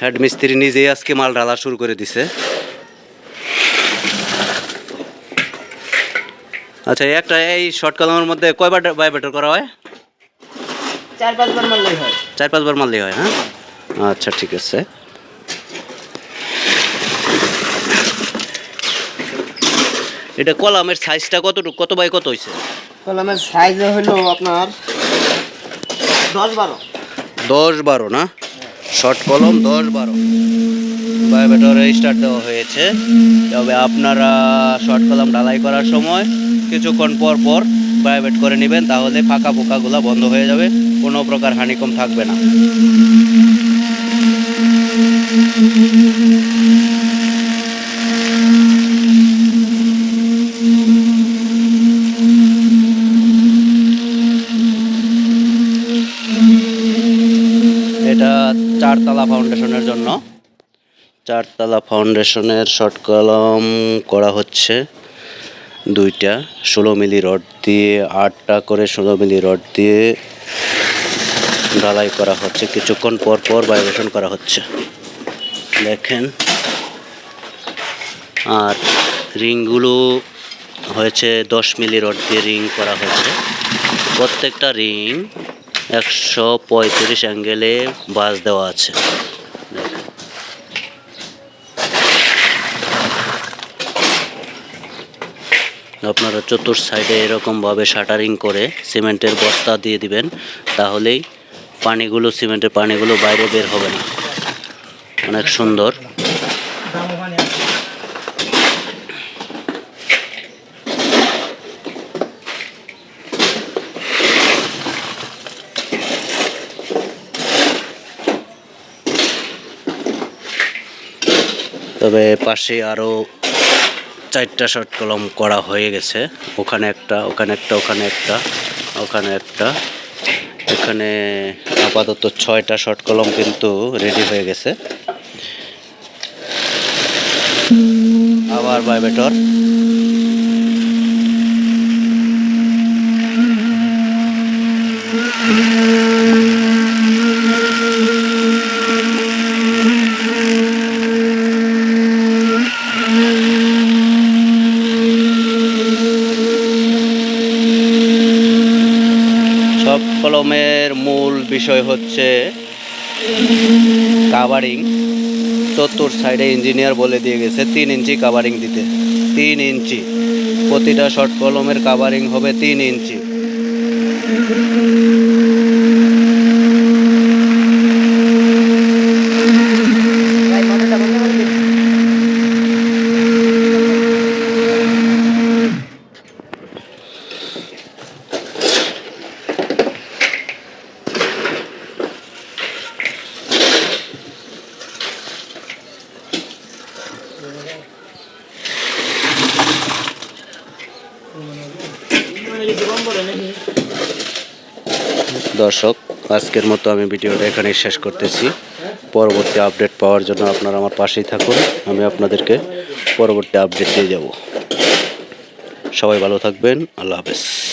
Head মিস্ত্রি নিজেই আজকে মাল ঢালা শুরু করে দিছে। আচ্ছা একটা এই শর্ট কলমের মধ্যে কয়বার বায়োবেটর করা হয়? চার পাঁচবার মারলেই হয়। চার পাঁচবার মারলেই হয় হ্যাঁ? আচ্ছা ঠিক আছে। এটা কলামের সাইজটা কতটুকু কত বাই কত হয়েছে কলমের সাইজ হলো আপনার দশ বারো। দশ বারো না? শর্ট কলম দশ বারো। বায়োবেটরে স্টার্ট দেওয়া হয়েছে। তবে আপনারা শর্ট কলম ঢালাই করার সময় কিছুক্ষণ পর পর বায়োমেট করে নেবেন, তাহলে ফাঁকা পোকাগুলো বন্ধ হয়ে যাবে, কোনো প্রকার হানিকম থাকবে না। চারতলা ফাউন্ডেশনের জন্য। চারতলা ফাউন্ডেশনের শর্ট কলম করা হচ্ছে দুইটা, ষোলো মিলি রড দিয়ে, আটটা করে ষোলো মিলি রড দিয়ে ঢালাই করা হচ্ছে। কিছুক্ষণ পর পর ভাইব্রেশন করা হচ্ছে। দেখেন, আর রিংগুলো হয়েছে দশ মিলি রড দিয়ে রিং করা হয়েছে। প্রত্যেকটা রিং একশো পঁয়ত্রিশ অ্যাঙ্গেলে বাস দেওয়া আছে। আপনারা চতুর সাইডে এরকমভাবে শাটারিং করে সিমেন্টের বস্তা দিয়ে দিবেন, তাহলেই পানিগুলো, সিমেন্টের পানিগুলো বাইরে বের হবে না। অনেক সুন্দর। তবে পাশে আরও চারটা শর্ট কলম করা হয়ে গেছে। ওখানে একটা ওখানে একটা ওখানে একটা ওখানে একটা। এখানে আপাতত ছয়টা শর্ট কলম কিন্তু রেডি হয়ে গেছে। আবার বায়োবেটর সব কলমের মূল বিষয় হচ্ছে কাভারিং চতুর সাইডে ইঞ্জিনিয়ার বলে দিয়ে গেছে, তিন ইঞ্চি কাভারিং দিতে। তিন ইঞ্চি। প্রতিটা শর্ট কলমের কাভারিং হবে তিন ইঞ্চি। দর্শক, আজকের মতো আমি ভিডিওটা এখানেই শেষ করতেছি। পরবর্তী আপডেট পাওয়ার জন্য আপনারা আমার পাশেই থাকুন। আমি আপনাদেরকে পরবর্তী আপডেট দিয়ে যাব। সবাই ভালো থাকবেন। আল্লাহ হাফেজ।